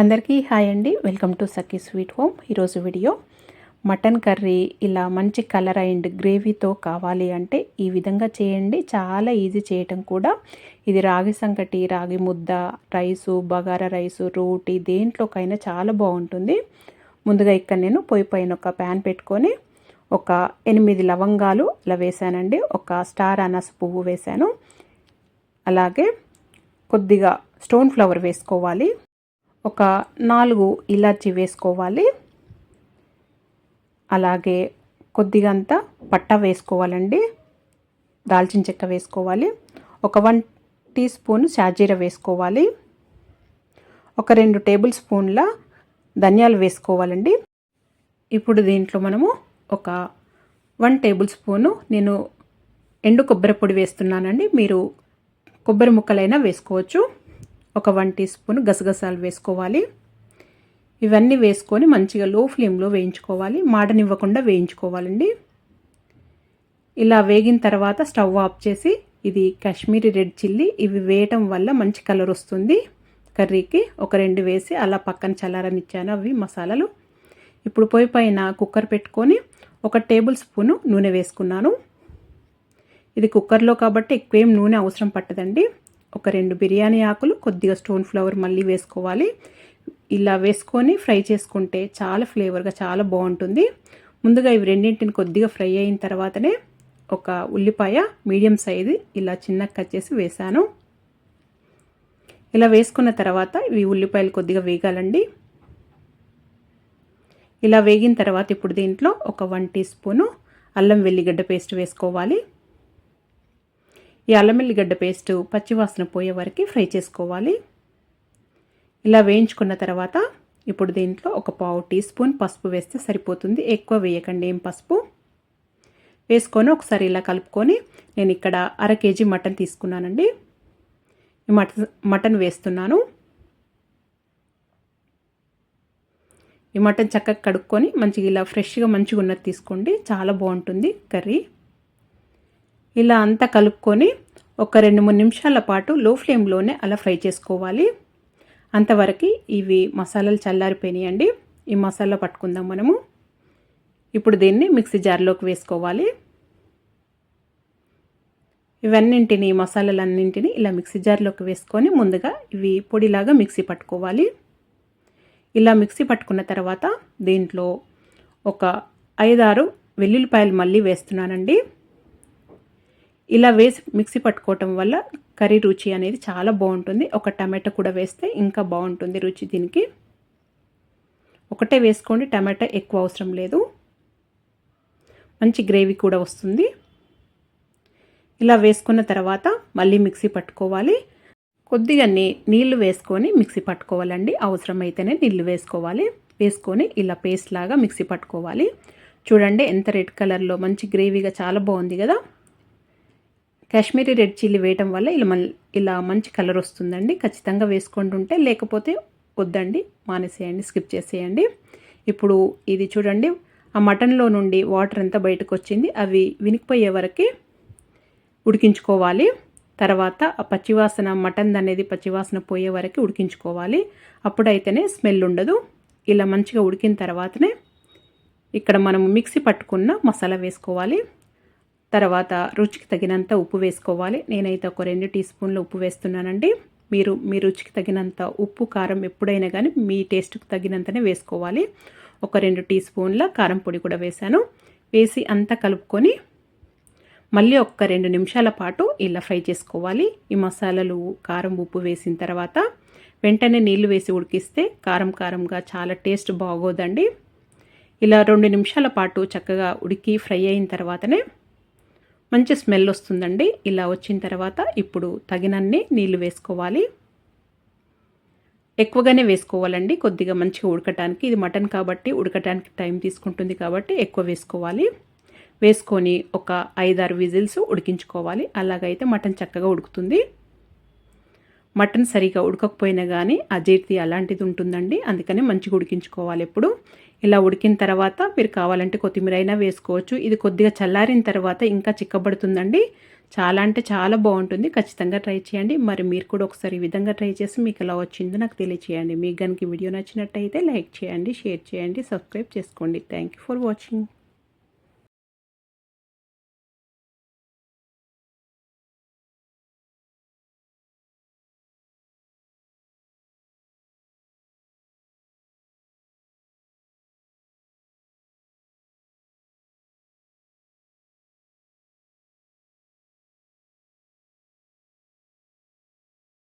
అందరికీ హాయ్ అండి. Welcome to Sakhi sweet home. ఈరోజు వీడియో మటన్ కర్రీ ఇలా మంచి కలర్ అండ్ గ్రేవీతో కావాలి అంటే ఈ విధంగా చేయండి. చాలా ఈజీ చేయటం కూడా. ఇది రాగి సంకటి రాగి ముద్ద రైసు బగారా రైసు రోటీ దేంట్లోకైనా చాలా బాగుంటుంది. ముందుగా ఇక్కడ నేను పొయ్యి పైన ఒక ప్యాన్ పెట్టుకొని ఒక ఎనిమిది లవంగాలు ఇలా వేసానండి ఒక స్టార్ అనస్ పువ్వు వేశాను. అలాగే కొద్దిగా స్టోన్ ఫ్లవర్ వేసుకోవాలి. ఒక నాలుగు ఇలాచి వేసుకోవాలి. అలాగే కొద్దిగా అంతా పట్ట వేసుకోవాలండి. దాల్చిన చెక్క వేసుకోవాలి. ఒక వన్ టీ స్పూన్ షాజీర వేసుకోవాలి. ఒక రెండు టేబుల్ స్పూన్ల ధనియాలు వేసుకోవాలండి. ఇప్పుడు దీంట్లో మనము ఒక వన్ టేబుల్ స్పూను నేను ఎండు కొబ్బరి పొడి వేస్తున్నానండి. మీరు కొబ్బరి ముక్కలైనా వేసుకోవచ్చు. ఒక వన్ టీ స్పూన్ గసగసాలు వేసుకోవాలి. ఇవన్నీ వేసుకొని మంచిగా లో ఫ్లేమ్లో వేయించుకోవాలి. మాడనివ్వకుండా వేయించుకోవాలండి. ఇలా వేగిన తర్వాత స్టవ్ ఆఫ్ చేసి ఇది కాశ్మీరీ రెడ్ చిల్లీ. ఇవి వేయటం వల్ల మంచి కలర్ వస్తుంది. కర్రీకి ఒక రెండు వేసి అలా పక్కన చల్లారనిచ్చాను అవి మసాలాలు. ఇప్పుడు పొయ్యి పైన కుక్కర్ పెట్టుకొని ఒక టేబుల్ స్పూను నూనె వేసుకున్నాను. ఇది కుక్కర్లో కాబట్టి ఎక్కువేం నూనె అవసరం పట్టదండి. ఒక రెండు బిర్యానీ ఆకులు కొద్దిగా స్టోన్ ఫ్లవర్ మళ్ళీ వేసుకోవాలి. ఇలా వేసుకొని ఫ్రై చేసుకుంటే చాలా ఫ్లేవర్గా చాలా బాగుంటుంది. ముందుగా ఇవి రెండింటిని కొద్దిగా ఫ్రై అయిన తర్వాతనే ఒక ఉల్లిపాయ మీడియం సైజు ఇలా చిన్నగా కట్ చేసి వేసాను ఇలా వేసుకున్న తర్వాత ఇవి ఉల్లిపాయలు కొద్దిగా వేగాలండి. ఇలా వేగిన తర్వాత ఇప్పుడు దీంట్లో ఒక వన్ టీ స్పూను అల్లం వెల్లిగడ్డ పేస్ట్ వేసుకోవాలి. ఈ అల్లం పేస్టు పేస్ట్ పచ్చివాసన పోయే వరకు ఫ్రై చేసుకోవాలి. ఇలా వేయించుకున్న తర్వాత ఇప్పుడు దీంట్లో ఒక పావు టీ స్పూన్ పసుపు వేస్తే సరిపోతుంది. ఎక్కువ వేయకండి ఏం పసుపు? వేసుకొని ఒకసారి ఇలా కలుపుకొని నేను ఇక్కడ అర కేజీ మటన్ తీసుకున్నానండి. ఈ మటన్ మటన్ వేస్తున్నాను. ఈ మటన్ చక్కగా కడుక్కొని మంచిగా ఇలా ఫ్రెష్గా మంచిగా ఉన్నది తీసుకోండి. చాలా బాగుంటుంది కర్రీ. ఇలా అంతా కలుపుకొని ఒక రెండు మూడు నిమిషాల పాటు లో ఫ్లేమ్లోనే అలా ఫ్రై చేసుకోవాలి. అంతవరకు ఇవి మసాలాలు చల్లారిపోయినాయండి. ఈ మసాలా పట్టుకుందాం మనము. ఇప్పుడు దీన్ని మిక్సీ జార్లోకి వేసుకోవాలి. ఇవన్నింటిని మసాలాలన్నింటినీ ఇలా మిక్సీ జార్లోకి వేసుకొని ముందుగా ఇవి పొడిలాగా మిక్సీ పట్టుకోవాలి. ఇలా మిక్సీ పట్టుకున్న తర్వాత దీంట్లో ఒక ఐదారు వెల్లుల్లిపాయలు మళ్ళీ వేస్తున్నానండి. ఇలా వేసి మిక్సీ పట్టుకోవటం వల్ల కర్రీ రుచి అనేది చాలా బాగుంటుంది. ఒక టమాటా కూడా వేస్తే ఇంకా బాగుంటుంది రుచి దీనికి. ఒకటే వేసుకోండి టమాటా ఎక్కువ అవసరం లేదు. మంచి గ్రేవీ కూడా వస్తుంది. ఇలా వేసుకున్న తర్వాత మళ్ళీ మిక్సీ పట్టుకోవాలి. కొద్దిగా నీ నీళ్ళు వేసుకొని మిక్సీ పట్టుకోవాలండి. అవసరమైతేనే నీళ్ళు వేసుకోవాలి. వేసుకొని ఇలా పేస్ట్ లాగా మిక్సీ పట్టుకోవాలి. చూడండి ఎంత రెడ్ కలర్లో మంచి గ్రేవీగా చాలా బాగుంది కదా. కాశ్మీరీ రెడ్ చిల్లీ వేయటం వల్ల ఇలా ఇలా మంచి కలర్ వస్తుందండి. ఖచ్చితంగా వేసుకుంటుంటే లేకపోతే వద్దండి. మానేసేయండి స్కిప్ చేసేయండి. ఇప్పుడు ఇది చూడండి. ఆ మటన్లో నుండి వాటర్ అంతా బయటకు వచ్చింది అవి వినికిపోయే వరకు ఉడికించుకోవాలి. తర్వాత ఆ పచ్చివాసన మటన్ అనేది పచ్చివాసన పోయే వరకు ఉడికించుకోవాలి. అప్పుడైతేనే స్మెల్ ఉండదు. ఇలా మంచిగా ఉడికిన తర్వాతనే ఇక్కడ మనం మిక్సీ పట్టుకున్న మసాలా వేసుకోవాలి. తర్వాత రుచికి తగినంత ఉప్పు వేసుకోవాలి. నేనైతే ఒక రెండు టీ స్పూన్లు ఉప్పు వేస్తున్నానండి. మీరు మీ రుచికి తగినంత ఉప్పు కారం ఎప్పుడైనా కానీ మీ టేస్ట్కి తగినంతనే వేసుకోవాలి. ఒక రెండు టీ స్పూన్ల కారం పొడి కూడా వేశాను. వేసి అంతా కలుపుకొని మళ్ళీ ఒక్క రెండు నిమిషాల పాటు ఇలా ఫ్రై చేసుకోవాలి. ఈ మసాలాలు కారం ఉప్పు వేసిన తర్వాత వెంటనే నీళ్ళు వేసి ఉడికిస్తే కారం కారంగా చాలా టేస్ట్ బాగోదండి. ఇలా రెండు నిమిషాల పాటు చక్కగా ఉడికి ఫ్రై అయిన తర్వాతనే మంచి స్మెల్ వస్తుందండి. ఇలా వచ్చిన తర్వాత ఇప్పుడు తగినన్ని నీళ్ళు వేసుకోవాలి. ఎక్కువగానే వేసుకోవాలండి. కొద్దిగా మంచిగా ఉడకటానికి. ఇది మటన్ కాబట్టి ఉడకటానికి టైం తీసుకుంటుంది కాబట్టి ఎక్కువ వేసుకోవాలి. వేసుకొని ఒక ఐదారు విజిల్స్ ఉడికించుకోవాలి. అలాగైతే మటన్ చక్కగా ఉడుకుతుంది. మటన్ సరిగా ఉడకకపోయినా కానీ అజీర్తి అలాంటిది ఉంటుందండి. అందుకని మంచిగా ఉడికించుకోవాలి ఎప్పుడు. ఇలా ఉడికిన తర్వాత మీరు కావాలంటే కొత్తిమీర అయినా వేసుకోవచ్చు. ఇది కొద్దిగా చల్లారిన తర్వాత ఇంకా చిక్కబడుతుందండి. చాలా అంటే చాలా బాగుంటుంది. ఖచ్చితంగా ట్రై చేయండి. మరి మీరు కూడా ఒకసారి ఈ విధంగా ట్రై చేసి మీకు ఎలా వచ్చిందో నాకు తెలియచేయండి. మీకు కనుక వీడియో నచ్చినట్టయితే లైక్ చేయండి షేర్ చేయండి సబ్స్క్రైబ్ చేసుకోండి. Thank you for watching.